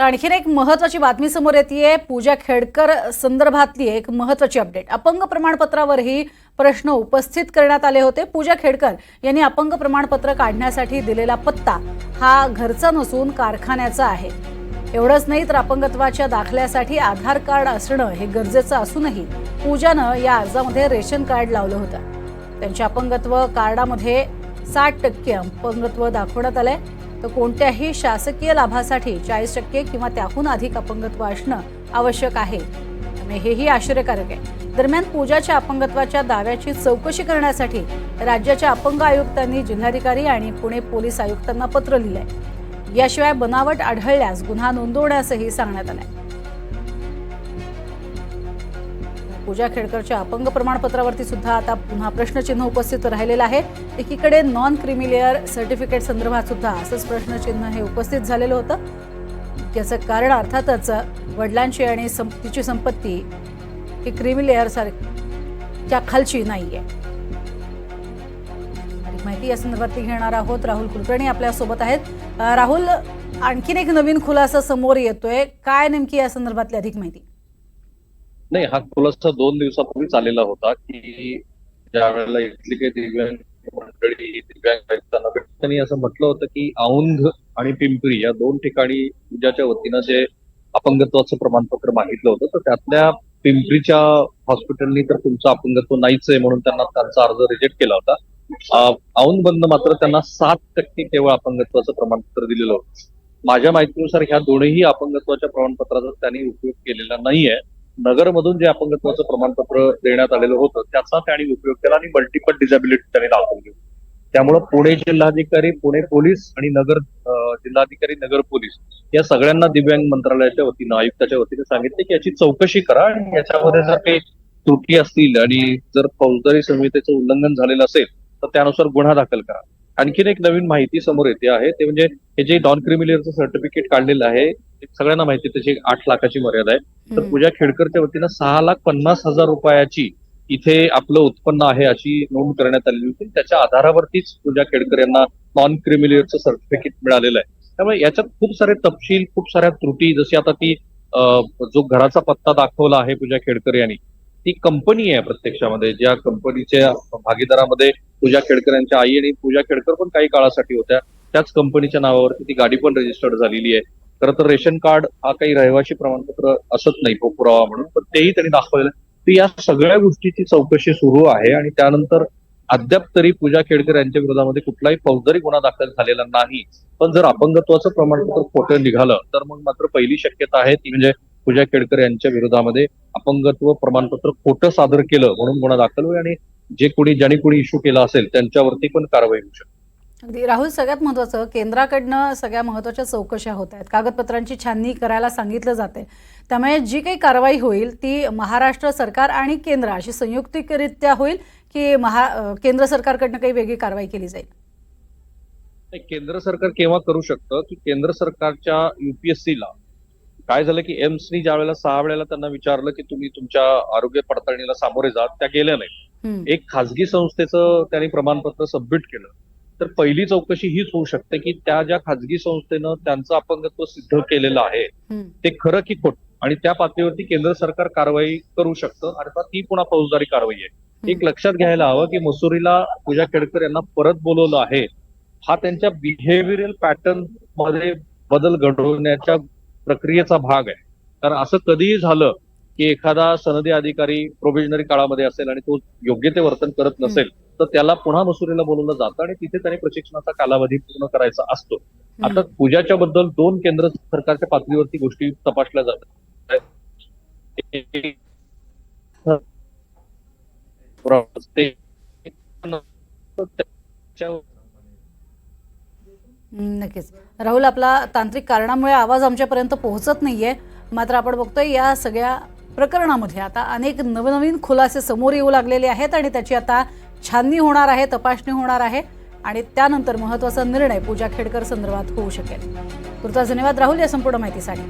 तर आणखीन एक महत्वाची बातमी समोर येते पूजा खेडकर संदर्भातली एक महत्वाची अपडेट अपंग प्रमाणपत्रावरही प्रश्न उपस्थित करण्यात आले होते. पूजा खेडकर यांनी अपंग प्रमाणपत्र काढण्यासाठी दिलेला पत्ता हा घरचा नसून कारखान्याचा आहे. एवढंच नाही तर अपंगत्वाच्या दाखल्यासाठी आधार कार्ड असणं हे गरजेचं असूनही पूजानं या अर्जामध्ये रेशन कार्ड लावलं होतं. त्यांच्या अपंगत्व कार्डामध्ये साठ टक्के अपंगत्व दाखवण्यात आलंय. तर कोणत्याही शासकीय लाभासाठी चाळीस टक्के किंवा त्याहून अधिक अपंगत्व असणं आवश्यक आहे. त्यामुळे हेही आश्चर्यकारक आहे. दरम्यान पूजाच्या अपंगत्वाच्या दाव्याची चौकशी करण्यासाठी राज्याच्या अपंग आयुक्तांनी जिल्हाधिकारी आणि पुणे पोलीस आयुक्तांना पत्र लिहिलंय. याशिवाय बनावट आढळल्यास गुन्हा नोंदवण्यासही सांगण्यात आलंय. पूजा खेडकरच्या अपंग प्रमाणपत्रावरती सुद्धा आता पुन्हा प्रश्नचिन्ह उपस्थित राहिलेलं आहे. एकीकडे नॉन क्रिमिलेअर सर्टिफिकेट संदर्भात सुद्धा असंच प्रश्नचिन्ह हे उपस्थित झालेलं होतं. याचं कारण अर्थातच वडिलांची आणि तिची संपत्ती ही क्रिमिलेअर सारख्या खालची नाही आहे माहिती या संदर्भातली घेणार आहोत राहुल कुलकर्णी आपल्यासोबत आहेत. राहुल आणखीन एक नवीन खुलासा समोर येतोय. काय नेमकी या संदर्भातली अधिक माहिती? नाही हा खुलासा दोन दिवसापूर्वीच आलेला होता की ज्या वेळेला इथली काही दिव्यांग मंडळी दिव्यांग आयुक्तांना त्यांनी असं म्हटलं होतं की औंध आणि पिंपरी या दोन ठिकाणी पूजाच्या वतीनं जे अपंगत्वाचं प्रमाणपत्र मागितलं होतं तर त्यातल्या पिंपरीच्या हॉस्पिटलनी तर तुमचं अपंगत्व नाहीच आहे म्हणून त्यांना त्यांचा अर्ज रिजेक्ट केला होता. औंध बंद मात्र त्यांना सात टक्के केवळ अपंगत्वाचं प्रमाणपत्र दिलेलं होतं. माझ्या माहितीनुसार ह्या दोन्ही अपंगत्वाच्या प्रमाणपत्राचा त्यांनी उपयोग केलेला नाहीये. नगरमधून जे अपंगत्वाचं प्रमाणपत्र देण्यात आलेलं होतं त्याचा त्यांनी उपयोग केला आणि मल्टिपल डिझॅबिलिटी त्यांनी दाखवली त्यामुळं पुणे जिल्हाधिकारी पुणे पोलीस आणि नगर जिल्हाधिकारी नगर पोलीस या सगळ्यांना दिव्यांग मंत्रालयाच्या वतीनं आयुक्ताच्या वतीने सांगितले की याची चौकशी करा आणि याच्यामध्ये जर काही त्रुटी असतील आणि जर फौजदारी संहितेचं उल्लंघन झालेलं असेल तर त्यानुसार गुन्हा दाखल करा. आणखीन एक नवीन माहिती समोर येते आहे. ते म्हणजे हे जे नॉन क्रिमिलियरचं सर्टिफिकेट काढलेलं आहे सगळ्यांना माहिती त्याची आठ लाखाची मर्यादा आहे. तर. पूजा खेडकरच्या वतीनं सहा लाख पन्नास हजार रुपयाची इथे आपलं उत्पन्न आहे अशी नोंद करण्यात आलेली होती. त्याच्या आधारावरतीच पूजा खेडकर यांना नॉन क्रिमिलियरचं सर्टिफिकेट मिळालेलं आहे. त्यामुळे याच्यात खूप सारे तपशील खूप साऱ्या त्रुटी जशी आता ती जो घराचा पत्ता दाखवला आहे पूजा खेडकर यांनी ती कंपनी आहे प्रत्यक्षामध्ये. ज्या कंपनीच्या भागीदारामध्ये पूजा खेडकर यांच्या आई आणि पूजा खेडकर पण काही काळासाठी होत्या. त्याच कंपनीच्या नावावरती ती गाडी पण रजिस्टर्ड झालेली आहे. खरं तर रेशन कार्ड हा काही रहिवाशी प्रमाणपत्र असत नाही पुरावा म्हणून पण तेही त्यांनी दाखवलेलं तर या सगळ्या गोष्टीची चौकशी सुरू आहे आणि त्यानंतर अद्याप तरी पूजा खेडकर यांच्या विरोधामध्ये कुठलाही फौजदारी गुन्हा दाखल झालेला नाही. पण जर अपंगत्वाचं प्रमाणपत्र खोटं निघालं तर मग मात्र पहिली शक्यता आहे ती म्हणजे पूजा खेडकर यांच्या विरोधामध्ये अपंगत्व प्रमाणपत्र खोटं सादर केलं म्हणून गुन्हा दाखल होईल आणि जे कोणी ज्यांनी कोणी इश्यू केला असेल त्यांच्यावरती पण कारवाई होऊ शकते. अगदी. राहुल सगळ्यात महत्वाचं केंद्राकडनं सगळ्या महत्त्वाच्या चौकशा होत आहेत. कागदपत्रांची छाननी करायला सांगितलं जाते त्यामुळे जी काही कारवाई होईल ती महाराष्ट्र सरकार आणि केंद्र अशी संयुक्तिकरित्या होईल की महा केंद्र सरकारकडनं काही वेगळी कारवाई केली जाईल? केंद्र सरकार केव्हा करू शकतं की केंद्र सरकारच्या युपीएससीला काय झालं की एम्सनी ज्या वेळेला सहा वेळेला त्यांना विचारलं की तुम्ही तुमच्या आरोग्य पडताळणीला सामोरे जात त्या गेल्या नाही. एक खासगी संस्थेचं त्यांनी प्रमाणपत्र सबमिट केलं. तर पहिली चौकशी हीच होऊ शकते की त्या ज्या खासगी संस्थेनं त्यांचं अपंगत्व सिद्ध केलेलं आहे. ते खरं की खोट. आणि त्या पातळीवरती केंद्र सरकार कारवाई करू शकतं अर्थात ती पुन्हा फौजदारी कारवाई आहे. एक लक्षात घ्यायला हवं की मसुरीला पूजा खेडकर यांना परत बोलवलं आहे. हा त्यांच्या बिहेव्हिअरल पॅटर्नमध्ये बदल घडवण्याच्या प्रक्रियेचा भाग आहे. कारण असं कधीही झालं की एखादा सनदी अधिकारी प्रोव्हिजनरी काळामध्ये असेल आणि तो योग्य ते वर्तन करत नसेल तर त्याला पुन्हा मसुरीला बोलवलं जातं आणि तिथे त्याने प्रशिक्षणाचा कालावधी पूर्ण करायचा असतो. आता पूजाच्या बद्दल दोन केंद्र सरकारच्या पातळीवरती गोष्टी तपासल्या जातात एक- ते- त्याच्या- हम्म, नक्कीच. राहुल आपला तांत्रिक कारणामुळे आवाज आमच्यापर्यंत पोहोचत नाही आहे मात्र आपण बघतोय या सगळ्या प्रकरणामध्ये आता अनेक नवनवीन खुलासे समोर येऊ लागलेले आहेत आणि त्याची आता छाननी होणार आहे तपासणी होणार आहे आणि त्यानंतर महत्त्वाचा निर्णय पूजा खेडकर संदर्भात होऊ शकेल. तुर्तास धन्यवाद राहुल या संपूर्ण माहितीसाठी.